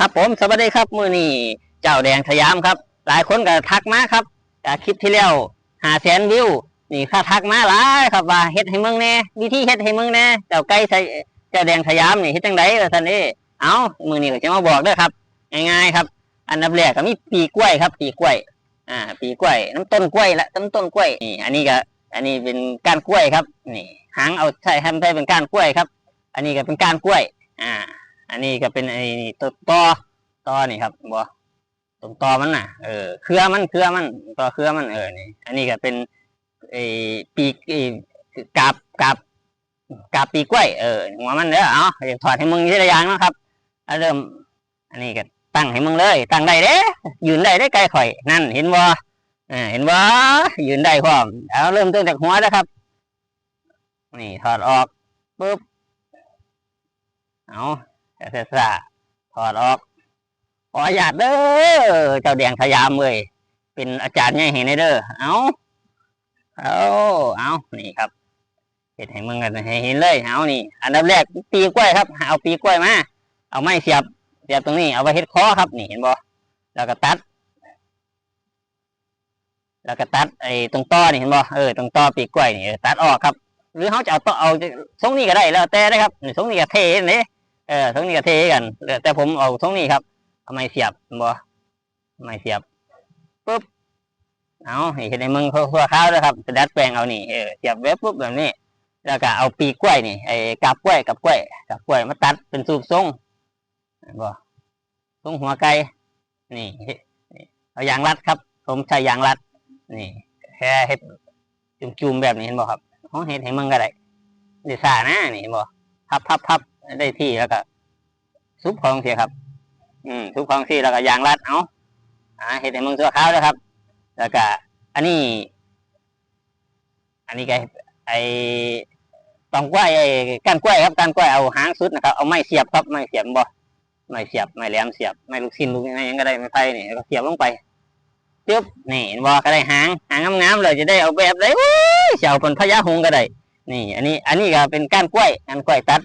ครับผมสวัสดีครับมือนี่เจ้าแดงสยามครับ หลายคนก็ทักมาครับคลิปที่แล้วหาแสนวิวนี่ถ้าทักมาหลายครับว่าเฮ็ดให้มึงแน่วิธีเฮ็ดให้มึงแน่เจ้าไก่เจ้าแดงสยามนี่เฮ็ดจังไดว่าซั่นนี่เอามือนี่ก็จะมาบอกด้อครับ ง่ายๆครับ อันดับแรกก็มีปีกล้วยครับ ปีกล้วย อ่า ปีกล้วย น้ำต้นกล้วยละน้ำต้นกล้วยนี่อันนี้ก็ อันนี้เป็นก้านกล้วยครับ นี่หางเอาใช่ทำได้เป็นก้านกล้วยครับ อันนี้ก็เป็นก้านกล้วย อ่า อันนี้ก็เป็นไอ้นี่ตัวตอตอนี่ครับบอตรงตอมันน่ะ เออเครือมันเครือมันตอเครือมันเออนี่ อันนี้ก็เป็นไอ้ปีกไอ้กาบกาบกาบปีกล้วยเออหัวมันเด้อเอาเดี๋ยวถอดให้มึงทีละอย่างนะครับเอาเริ่ม อันนี้ก็ตั้งให้มึงเลย ตั้งได้เด้ยืนได้ได้ไกลข่อย นั่น เห็นบ่อ่าเห็นบ่ยืนได้พร้อมเอาเริ่มต้นจากหัวนะครับ นี่ถอดออกปุ๊บเอา แต่เสสะถอดออกขอหยาดเด้อเจ้าแดงสยามเลยเป็นอาจารย์ใหญ่เห็นเด้อเอาเอาเอานี่ครับเห็นให้มึงกันให้เห็นเลยเอานี่ อันดับแรกปีกล้วยครับเอาปีกล้วยมาเอาไม้เสียบเสียบตรงนี้เอาไปเฮ็ดคอครับนี่เห็นบ่แล้วก็ตัด แล้วก็ตัดไอ้ตรงต้อนี่เห็นบ่เออตรงต้อปีกล้วยนี่ตัดออกครับ หรือเขาจะเอาต้อเอาทรงนี้ก็ได้แล้วแต่นะครับทรงนี้ก็เท่นี่ เออทั้งนี้ก็เทกันแล้วแต่ผมเอาทั้งนี้ครับเอาไมเสียบบ่ไมเสียบปุ๊บเอาเห็นในมึงทั่วข้าวแล้วครับจะดัดแปลงเอานี่เออเสียบเว็บปุ๊บแบบนี้ แล้วก็เอาปีกกล้วยนี่ไอ้กาบกล้วยกับกล้วยกับกล้วยมาตัดเป็นสูบทรงบ่ทรงหัวไก่นี่นี่เอายางรัดครับ ผมใช้ยางรัด นี่แค่เฮ็ดจุ่มๆแบบนี้เห็นบ่ครับเขาเฮ็ดให้มึงก็ได้ดิซ่านะนี่เห็นบ่พับพับพับ ได้ที่แล้วก็ซุปของเสียครับ อืมซุปของที่แล้วก็ยางรัดเอาอ่าเห็ดให้มึงตัวขาวแล้วครับ แล้วก็อันนี้ อันนี้ก็ไอตองกล้วยไอ้ก้านกล้วยครับก้านกล้วยเอาหางสุดนะครับเอาไม้เสียบครับไม้เสียบบ่ไม้เสียบไม้แหลมเสียบไม้ลูกชิ้นลูกยังไงยังก็ได้ไม้ไผ่นี่ก็เสียบลงไปปึ๊บนี่บ่ก็ได้หางหางงามๆเลยจะได้เอาแบบได้เสียวเป็นพญาหงก็ได้นี่ อันนี้ อันนี้ก็เป็นก้านกล้วยก้านกล้วยตัด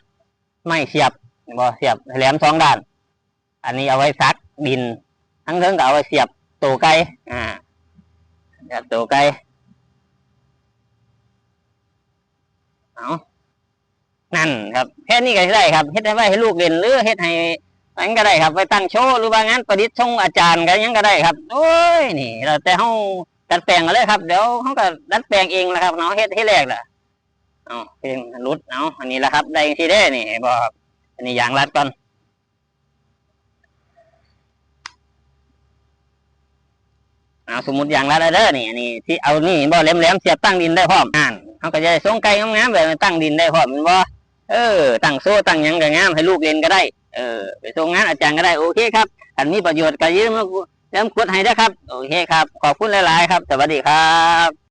ไม่เสียบบ่เสียบแหลมสองด้าน อันนี้เอาไว้ซักดิน ทั้งเทิงก็เอาไว้เสียบตัวไก่อ่าเสียบตัวไก่เอานั่นครับแค่นี้ก็ได้ครับเฮ็ดให้ไว้ให้ลูกเรียนหรือเฮ็ดให้อันก็ได้ครับไว้ตั้งโชว์หรือว่างานประดิษฐ์ชงอาจารย์ก็ยังก็ได้ครับ โอ้ยนี่เราแต่เฮาดัดแปลงเอาเลยครับ เดี๋ยวเฮาก็ดัดแปลงเองแหละครับเนาะเฮ็ดให้แรกแหละ เอาเป็นรุดเอาอันนี้แหละครับ ได้ที่ได้นี่บอครับอันนี้ยางรัดก่อนเอาสมมติยางรัดแล้วเด้อนี่อันนี้ที่เอานี่บ่แหลมๆเสียบตั้งดินได้พร้อมอ่านเขาก็จะได้ทรงไก่งามๆแบบตั้งดินได้พร้อมมันบ่เออตั้งโซ่ตั้งยังก็งามให้ลูกเรียนก็ได้เออไปส่งงานอาจารย์ก็ได้โอเคครับอันมีประโยชน์ก็ยืมแล้วกดให้ได้ครับ โอเคครับ ขอบคุณหลาย ๆ ครับ สวัสดีครับ